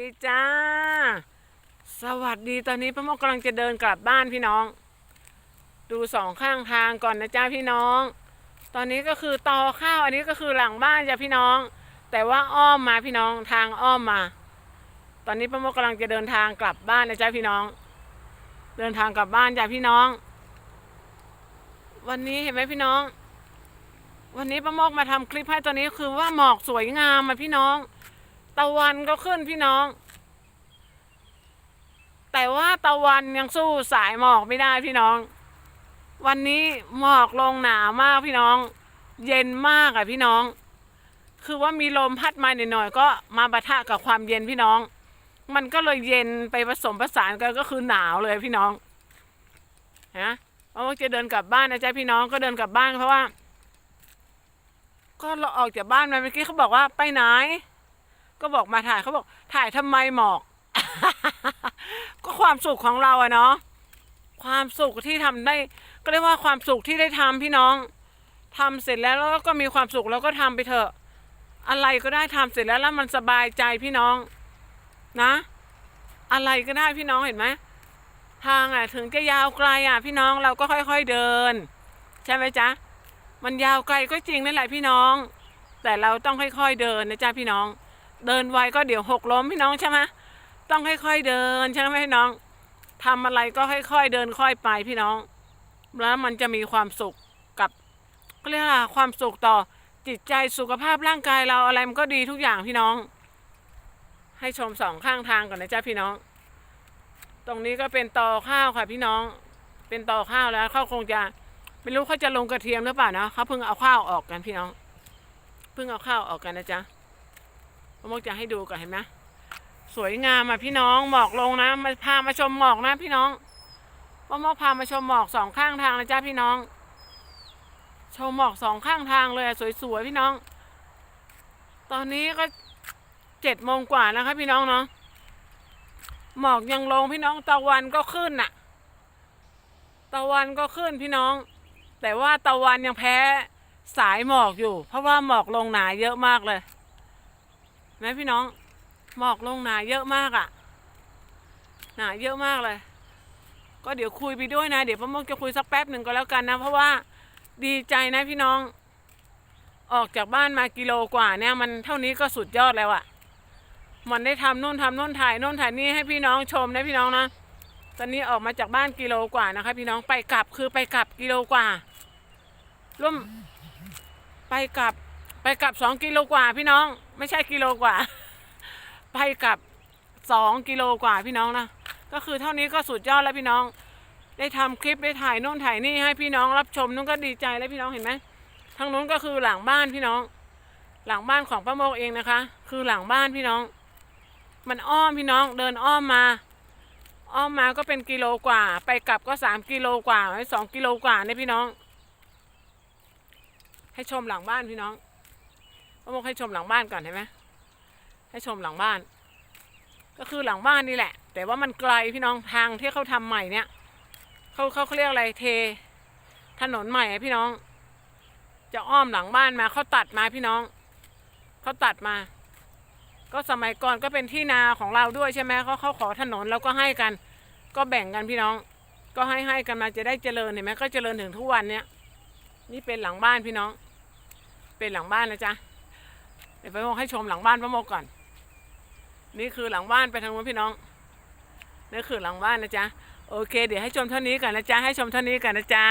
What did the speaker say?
ดีจ้า สวัสดีตอนนี้พ่อมกกำลังจะเดินกลับบ้านพี่น้อง ดูสองข้างทางก่อนนะจ้าพี่น้อง ตอนนี้ก็คือตอข้าวอันนี้ก็คือหลังบ้านจ้ะพี่น้อง แต่ว่าอ้อมมาพี่น้องทางอ้อมมา ตอนนี้พ่อมกกำลังจะเดินทางกลับบ้านนะจ้าพี่น้อง เดินทางกลับบ้านจ้ะพี่น้อง วันนี้เห็นไหมพี่น้อง วันนี้ป้าโมกมาทำคลิปให้ตอนนี้คือว่าหมอกสวยงามมาพี่น้อง ตะวันก็ขึ้นพี่น้อง แต่ว่าตะวันยังสู้สายหมอกไม่ได้พี่น้อง วันนี้หมอกลงหนามากพี่น้อง เย็นมากอะพี่น้อง คือว่ามีลมพัดมาหน่อยๆก็มาปะทะกับความเย็นพี่น้อง มันก็เลยเย็นไปผสมผสานกันก็คือหนาวเลยพี่น้องนะเพราะว่าจะเดินกลับบ้านนะจ๊ะพี่น้องก็เดินกลับบ้านเพราะว่า ก็เราออกจากบ้านมาเมื่อกี้เขาบอกว่าไปไหน ก็บอกมาถ่ายเขาบอกถ่ายทำไมหมอก ก็ความสุขของเราอะเนาะความสุขที่ทำได้ ก็เรียกว่าความสุขที่ได้ทำพี่น้องทำเสร็จแล้วแล้วก็มีความสุขแล้วก็ทำไปเถอะ อะไรก็ได้ทำเสร็จแล้วแล้วมันสบายใจพี่น้อง นะ อะไรก็ได้พี่น้องเห็นไหมทางอะถึงจะยาวไกลอะพี่น้องเราก็ค่อยๆเดิน ใช่ไหมจ๊ะมันยาวไกลก็จริงนั่นแหละพี่น้อง แต่เราต้องค่อยๆเดินนะจ๊ะพี่น้อง เดินไวก็เดี๋ยวหกล้มพี่น้องใช่ไหมต้องค่อยๆเดินใช่ไหมพี่น้องทำอะไรก็ค่อยๆเดินค่อยไปพี่น้อง แล้วมันจะมีความสุขกับก็เรียกว่าความสุขต่อจิตใจสุขภาพร่างกายเราอะไรมันก็ดีทุกอย่างพี่น้อง ให้ชมสองข้างทางก่อนนะจ๊ะพี่น้อง ตรงนี้ก็เป็นตอข้าวค่ะพี่น้อง เป็นตอข้าวแล้วเขาคงจะไม่รู้เขาจะลงกระเทียมหรือเปล่านะเขาเพิ่งเอาข้าวออกกันพี่น้อง เพิ่งเอาข้าวออกกันนะจ๊ะ มกจะให้ดูก่อนเห็นไหมสวยงามอะพี่น้องหมอกลงนะมาพามาชมหมอกนะพี่น้องพ่อมกพามาชมหมอกสองข้างทางนะจ๊ะพี่น้อง ชมหมอกสองข้างทางเลยสวยๆพี่น้อง ตอนนี้ก็เจ็ดโมงกว่านะคะพี่น้องเนาะหมอกยังลงพี่น้องตะวันก็ขึ้นน่ะ ตะวันก็ขึ้นพี่น้อง แต่ว่าตะวันยังแพ้สายหมอกอยู่ เพราะว่าหมอกลงหนาเยอะมากเลย ไหมพี่น้องหมอกลงหนาเยอะมากอะ่ะหนาเยอะมากเลย ก็เดี๋ยวคุยไปด้วยนะ เดี๋ยวพ่อมกจะคุยสักแป๊บหนึ่งก็แล้วกันนะ เพราะว่าดีใจนะพี่น้อง ออกจากบ้านมากิโลกว่าเนี่ย มันเท่านี้ก็สุดยอดแล้วอะ่ะ มันได้ทำนู่นทำนู่นถ่ายนู่นถ่ายนี่ให้พี่น้องชมนะพี่น้องนะตอนนี้ออกมาจากบ้านกิโลกว่านะคะ พี่น้องไปกลับคือไปกลับกิโลกว่าร่วมไปกลับ ไปกลับสองกิโลกว่าพี่น้อง ไม่ใช่กิโลกว่า ไปกลับสองกิโลกว่าพี่น้องนะก็คือเท่านี้ก็สุดยอดแล้วพี่น้อง ได้ทำคลิปได้ถ่ายโน่นถ่ายนี่ให้พี่น้องรับชมนุ่นก็ดีใจแล้วพี่น้องเห็นไหมทางนู้นก็คือหลังบ้านพี่น้อง หลังบ้านของป้าโมกเองนะคะ คือหลังบ้านพี่น้อง มันอ้อมพี่น้องเดินอ้อมมา อ้อมมาก็เป็นกิโลกว่า ไปกลับก็สามกิโลกว่าสองกิโลกว่าเนี่ยพี่น้อง ให้ชมหลังบ้านพี่น้อง พ่อโมกให้ชมหลังบ้านก่อนเห็นไหมให้ชมหลังบ้าน ก็คือหลังบ้านนี่แหละ แต่ว่ามันไกลพี่น้องทางที่เขาทำใหม่เนี่ยเขาเขาเขาเรียกอะไรเท ถนนใหม่พี่น้อง จะอ้อมหลังบ้านมาเขาตัดมาพี่น้องเขาตัดมา ก็สมัยก่อนก็เป็นที่นาของเราด้วยใช่ไหมเขาเขาขอถนนเราก็ให้กัน ก็แบ่งกันพี่น้อง ก็ให้ให้กันมาจะได้เจริญเห็นไหมก็เจริญถึงทุกวันเนี้ยนี่เป็นหลังบ้านพี่น้อง เป็นหลังบ้านนะจ๊ะ เดี๋ยวไปโมกให้ชมหลังบ้านป้าโมกก่อน นี่คือหลังบ้านไปทางนู้นพี่น้องนี่คือหลังบ้านนะจ๊ะ โอเค เดี๋ยวให้ชมเท่านี้ก่อนนะจ๊ะ ให้ชมเท่านี้ก่อนนะจ๊ะ